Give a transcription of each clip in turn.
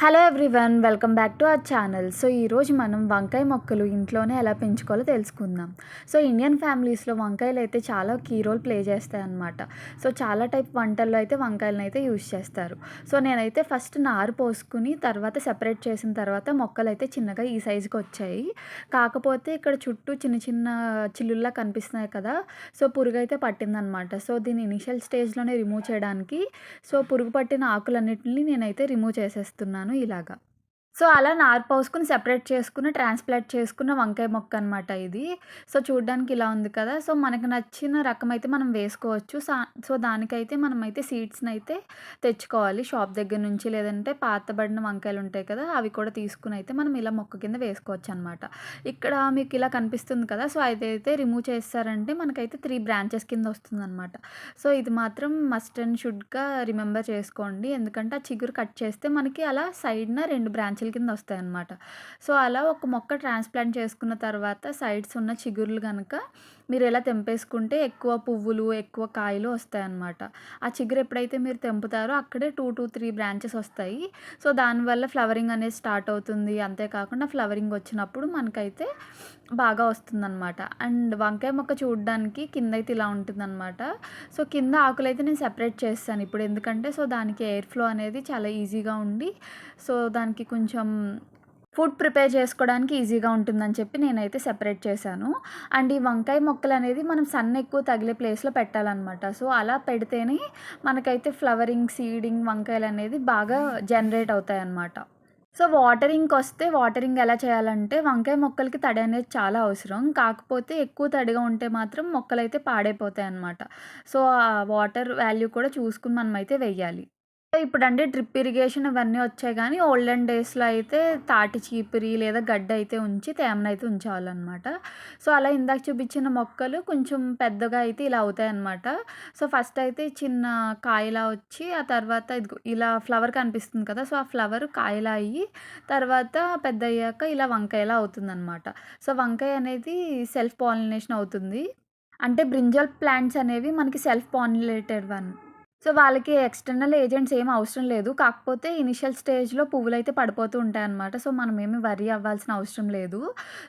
Hello everyone welcome back to our channel so ఈరోజు మనం వంకాయ మొక్కలు ఇంట్లోనే ఎలా పెంచుకోవాలో తెలుసుకుందాం. సో ఇండియన్ ఫ్యామిలీస్లో వంకాయలు అయితే చాలా కీ రోల్ ప్లే చేస్తాయి అన్నమాట. సో చాలా టైప్ వంటల్లో అయితే వంకాయలను అయితే యూజ్ చేస్తారు. సో నేనైతే ఫస్ట్ నారు పోసుకుని తర్వాత సెపరేట్ చేసిన తర్వాత మొక్కలు అయితే చిన్నగా ఈ సైజుకి వచ్చాయి. కాకపోతే ఇక్కడ చుట్టూ చిన్న చిన్న చిల్లుల్లా కనిపిస్తున్నాయి కదా. సో పురుగు అయితే పట్టిందనమాట సో దీన్ని ఇనిషియల్ స్టేజ్లోనే రిమూవ్ చేయడానికి సో పురుగు పట్టిన ఆకులన్నిటిని నేనైతే రిమూవ్ చేసేస్తున్నాను. ఇలాగా. సో అలా నారు పోసుకుని సెపరేట్ చేసుకుని ట్రాన్స్ప్లాంట్ చేసుకున్న వంకాయ మొక్క అనమాట ఇది. సో చూడడానికి ఇలా ఉంది కదా. సో మనకు నచ్చిన రకం అయితే మనం వేసుకోవచ్చు. సో దానికైతే మనమైతే సీడ్స్ని అయితే తెచ్చుకోవాలి. షాప్ దగ్గర నుంచి లేదంటే పాతబడిన వంకాయలు ఉంటాయి కదా అవి కూడా తీసుకుని అయితే మనం ఇలా మొక్క కింద వేసుకోవచ్చు అనమాట ఇక్కడ మీకు ఇలా కనిపిస్తుంది కదా సో అదైతే రిమూవ్ చేస్తారంటే మనకైతే త్రీ బ్రాంచెస్ కింద వస్తుంది అనమాట సో ఇది మాత్రం మస్ట్ అండ్ షుడ్గా రిమెంబర్ చేసుకోండి. ఎందుకంటే ఆ చిగురు కట్ చేస్తే మనకి అలా సైడ్న రెండు బ్రాంచెల కింద వస్తాయన్నమాట. సో అలా ఒక మొక్క ట్రాన్స్ప్లాంట్ చేసుకున్న తర్వాత సైడ్స్ ఉన్న చిగుర్లు కనుక మీరు ఎలా తెంపేసుకుంటే ఎక్కువ పువ్వులు ఎక్కువ కాయలు వస్తాయన్నమాట. ఆ చిగురు ఎప్పుడైతే మీరు తెంపుతారో అక్కడే టూ టూ త్రీ బ్రాంచెస్ వస్తాయి. సో దానివల్ల ఫ్లవరింగ్ అనేది స్టార్ట్ అవుతుంది. అంతేకాకుండా ఫ్లవరింగ్ వచ్చినప్పుడు మనకైతే బాగా వస్తుందన్నమాట. అండ్ వంకాయ మొక్క చూడడానికి కింద అయితే ఇలా ఉంటుందన్నమాట. సో కింద ఆకులు అయితే నేను సెపరేట్ చేస్తాను ఇప్పుడు. ఎందుకంటే సో దానికి ఎయిర్ ఫ్లో అనేది చాలా ఈజీగా ఉండి సో దానికి కొంచెం ఫుడ్ ప్రిపేర్ చేసుకోవడానికి ఈజీగా ఉంటుందని చెప్పి నేనైతే సెపరేట్ చేశాను. అండ్ ఈ వంకాయ మొక్కలు అనేది మనం సన్ ఎక్కువ తగిలే ప్లేస్లో పెట్టాలన్నమాట. సో అలా పెడితేనే మనకైతే ఫ్లవరింగ్ సీడింగ్ వంకాయలు అనేది బాగా జనరేట్ అవుతాయి అన్నమాట సో వాటరింగ్కి వస్తే వాటరింగ్ ఎలా చేయాలంటే వంకాయ మొక్కలకి తడి అనేది చాలా అవసరం. కాకపోతే ఎక్కువ తడిగా ఉంటే మాత్రం మొక్కలు అయితే పాడైపోతాయి అన్నమాట సో ఆ వాటర్ వాల్యూ కూడా చూసుకుని మనమైతే వెయ్యాలి. ఇప్పుడు అంటే డ్రిప్ ఇరిగేషన్ ఇవన్నీ వచ్చాయి కానీ ఓల్డెన్ డేస్లో అయితే తాటి చీపిరి లేదా గడ్డ అయితే ఉంచి తేమనైతే ఉంచేవాళ్ళనమాట. సో అలా ఇందాక చూపించిన మొక్కలు కొంచెం పెద్దగా అయితే ఇలా అవుతాయి అన్నమాట సో ఫస్ట్ అయితే చిన్న కాయలా వచ్చి ఆ తర్వాత ఇలా ఫ్లవర్ కనిపిస్తుంది కదా సో ఆ ఫ్లవర్ కాయలా అయ్యి తర్వాత పెద్ద అయ్యాక ఇలా వంకాయలా అవుతుందన్నమాట. సో వంకాయ అనేది సెల్ఫ్ పాలినేషన్ అవుతుంది. అంటే బ్రింజల్ ప్లాంట్స్ అనేవి మనకి సెల్ఫ్ పాలినేటెడ్ వన్ సో వాళ్ళకి ఎక్స్టర్నల్ ఏజెంట్స్ ఏం అవసరం లేదు. కాకపోతే ఇనిషియల్ స్టేజ్లో పువ్వులు అయితే పడిపోతూ ఉంటాయి అన్నమాట. సో మనం ఏమి వరి అవ్వాల్సిన అవసరం లేదు.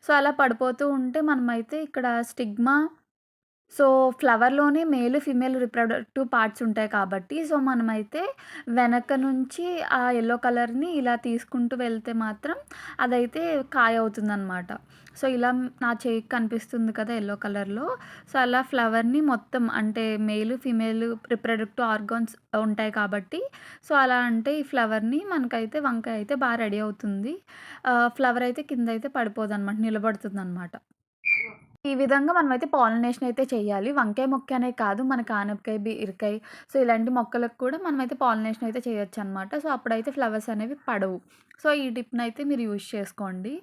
సో అలా పడిపోతూ ఉంటే మనమైతే ఇక్కడ స్టిగ్మా సో ఫ్లవర్లోనే మేల్ ఫీమేల్ రిప్రొడక్టివ్ పార్ట్స్ ఉంటాయి కాబట్టి సో మనమైతే వెనక నుంచి ఆ ఎల్లో కలర్ని ఇలా తీసుకుంటూ వెళ్తే మాత్రం అదైతే కాయ అవుతుందన్నమాట. సో ఇలా నా చేయికి కనిపిస్తుంది కదా ఎల్లో కలర్లో. సో అలా ఫ్లవర్ని మొత్తం అంటే మేల్ ఫీమేల్ రిప్రొడక్టివ్ ఆర్గాన్స్ ఉంటాయి కాబట్టి సో అలా అంటే ఈ ఫ్లవర్ని మనకైతే వంకాయ అయితే బాగా రెడీ అవుతుంది. ఫ్లవర్ అయితే కింద అయితే పడిపోదు నిలబడుతుంది అనమాట ఈ విధంగా మనమైతే పాలినేషన్ అయితే చేయాలి. వంకాయ మొక్క అనే కాదు మన కానపకాయ బీరకాయ. సో ఇలాంటి మొక్కలకు కూడా మనమైతే పాలినేషన్ అయితే చేయొచ్చు అనమాట సో అప్పుడైతే ఫ్లవర్స్ అనేవి పడవు. సో ఈ టిప్ని అయితే మీరు యూజ్ చేసుకోండి.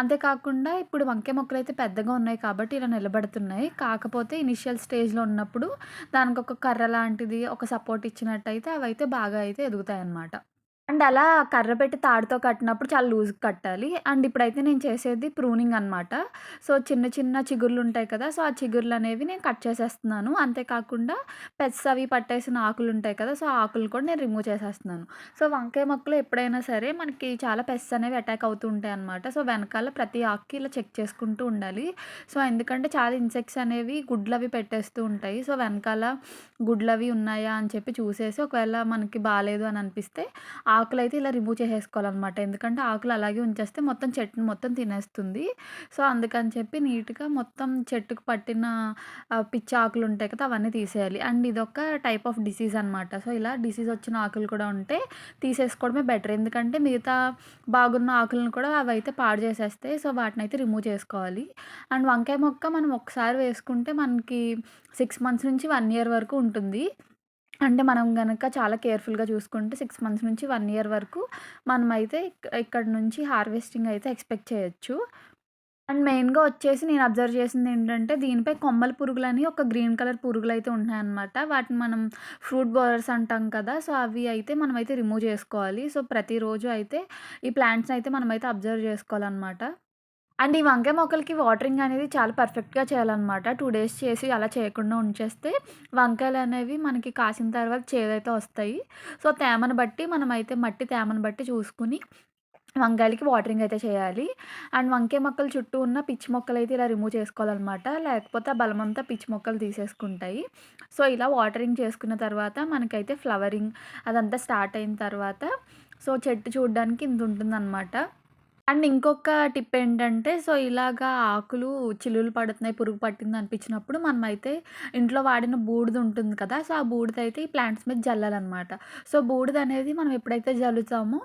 అంతేకాకుండా ఇప్పుడు వంకాయ మొక్కలు అయితే పెద్దగా ఉన్నాయి కాబట్టి ఇలా నిలబడుతున్నాయి. కాకపోతే ఇనిషియల్ స్టేజ్లో ఉన్నప్పుడు దానికి ఒక కర్ర లాంటిది ఒక సపోర్ట్ ఇచ్చినట్టయితే అవి అయితే బాగా అయితే ఎదుగుతాయి అన్నమాట అండ్ అలా కర్ర పెట్టి తాడుతో కట్టినప్పుడు చాలా లూజ్‌గా కట్టాలి. అండ్ ఇప్పుడైతే నేను చేసేది ప్రూనింగ్ అనమాట. సో చిన్న చిన్న చిగుర్లు ఉంటాయి కదా! సో ఆ చిగుర్లు అనేవి నేను కట్ చేసేస్తున్నాను. అంతేకాకుండా పెస్ట్స్ అవి పట్టేసిన ఆకులు ఉంటాయి కదా! సో ఆ ఆకులు కూడా నేను రిమూవ్ చేసేస్తున్నాను. సో వంకాయ మొక్కలు ఎప్పుడైనా సరే మనకి చాలా పెస్ అనేవి అటాక్ అవుతూ ఉంటాయి అనమాట. సో వెనకాల ప్రతి ఆకుకి ఇలా చెక్ చేసుకుంటూ ఉండాలి. సో ఎందుకంటే చాలా ఇన్సెక్ట్స్ అనేవి గుడ్లు అవి పెట్టేస్తూ ఉంటాయి. సో వెనకాల గుడ్లు అవి ఉన్నాయా అని చెప్పి చూసేసి ఒకవేళ మనకి బాగాలేదు అని అనిపిస్తే ఆకులైతే ఇలా రిమూవ్ చేసేసుకోవాలన్నమాట ఎందుకంటే ఆకులు అలాగే ఉంచేస్తే మొత్తం చెట్టుని మొత్తం తినేస్తుంది. సో అందుకని చెప్పి నీట్‌గా మొత్తం చెట్టుకు పట్టిన పిచ్చి ఆకులు ఉంటాయి కదా! అవన్నీ తీసేయాలి. అండ్ ఇదొక టైప్ ఆఫ్ డిసీజ్ అనమాట. సో ఇలా డిసీజ్ వచ్చిన ఆకులు కూడా ఉంటే తీసేసుకోవడమే బెటర్. ఎందుకంటే మిగతా బాగున్న ఆకులను కూడా అవైతే పాడు చేసేస్తాయి. సో వాటిని అయితే రిమూవ్ చేసుకోవాలి. అండ్ వంకాయ మొక్క మనం ఒకసారి వేసుకుంటే మనకి సిక్స్ మంత్స్ నుంచి వన్ ఇయర్ వరకు ఉంటుంది. అంటే మనం గనక చాలా కేర్‌ఫుల్‌గా చూసుకుంటే సిక్స్ మంత్స్ నుంచి వన్ ఇయర్ వరకు మనమైతే ఇక్కడ నుంచి హార్వెస్టింగ్ అయితే ఎక్స్‌పెక్ట్ చేయొచ్చు. అండ్ మెయిన్‌గా వచ్చేసి నేను అబ్జర్వ్ చేసింది ఏంటంటే దీనిపై కొమ్మల పురుగులని ఒక గ్రీన్ కలర్ పురుగులైతే ఉంటున్నాయన్నమాట. వాటిని మనం ఫ్రూట్ బోరర్స్ అంటాం కదా! సో అవి అయితే మనమైతే రిమూవ్ చేసుకోవాలి. సో ప్రతిరోజు అయితే ఈ ప్లాంట్స్‌ని అయితే మనమైతే అబ్జర్వ్ చేసుకోవాలనమాట. అండ్ ఈ వంకాయ మొక్కలకి వాటరింగ్ అనేది చాలా పర్ఫెక్ట్‌గా చేయాలన్నమాట టూ డేస్ చేసి అలా చేయకుండా ఉంచేస్తే వంకాయలు అనేవి మనకి కాసిన తర్వాత చేదైతే వస్తాయి. సో, తేమను బట్టి మనమైతే మట్టి తేమను బట్టి చూసుకొని వంకాయలకి వాటరింగ్ అయితే చేయాలి. అండ్ వంకాయ మొక్కలు చుట్టూ ఉన్న పిచ్చి మొక్కలు అయితే ఇలా రిమూవ్ చేసుకోవాలన్నమాట లేకపోతే ఆ బలమంతా పిచ్చి మొక్కలు తీసేసుకుంటాయి. సో, ఇలా వాటరింగ్ చేసుకున్న తర్వాత మనకైతే ఫ్లవరింగ్ అదంతా స్టార్ట్ అయిన తర్వాత సో, చెట్టు చూడడానికి ఇంత ఉంటుంది అనమాట అండ్ ఇంకొక టిప్ ఏంటంటే సో, ఇలాగా ఆకులు చిల్లులు పడుతున్నాయి, పురుగు పట్టింది అనిపించినప్పుడు మనమైతే ఇంట్లో వాడిన బూడిద ఉంటుంది కదా! సో, ఆ బూడిదైతే ఈ ప్లాంట్స్ మీద జల్లాలన్నమాట సో, బూడిద అనేది మనం ఎప్పుడైతే జల్లుతామో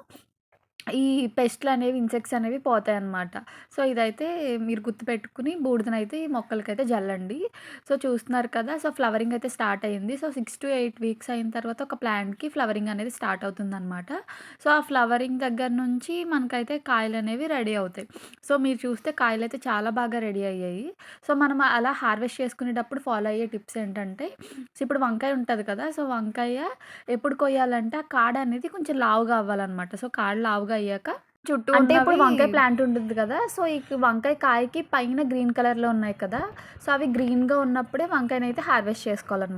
ఈ పెస్ట్లు అనేవి ఇన్సెక్ట్స్ అనేవి పోతాయి అన్నమాట సో, ఇదైతే మీరు గుర్తుపెట్టుకుని బూడిదనైతే ఈ మొక్కలకైతే జల్లండి. సో, చూస్తున్నారు కదా! సో, ఫ్లవరింగ్ అయితే స్టార్ట్ అయింది. సో, 6-8 వీక్స్ అయిన తర్వాత ఒక ప్లాంట్‌కి ఫ్లవరింగ్ అనేది స్టార్ట్ అవుతుందన్నమాట సో, ఆ ఫ్లవరింగ్ దగ్గర నుంచి మనకైతే కాయలు అనేవి రెడీ అవుతాయి. సో, మీరు చూస్తే కాయలైతే చాలా బాగా రెడీ అయ్యాయి. సో, మనం అలా హార్వెస్ట్ చేసుకునేటప్పుడు ఫాలో అయ్యే టిప్స్ ఏంటంటే సో, ఇప్పుడు వంకాయ ఉంటుంది కదా! సో, వంకాయ ఎప్పుడు కొయ్యాలంటే ఆ కాడ అనేది కొంచెం లావుగా అవ్వాలనమాట. సో, కాడ లావుగా అయ్యాక చుట్టూ అంటే ఇప్పుడు వంకాయ ప్లాంట్ ఉంటుంది కదా! సో, ఈ వంకాయ కాయకి పైన గ్రీన్ కలర్‌లో ఉన్నాయి కదా! సో, అవి గ్రీన్‌గా ఉన్నప్పుడే వంకాయనైతే హార్వెస్ట్ చేసుకోవాలనమాట.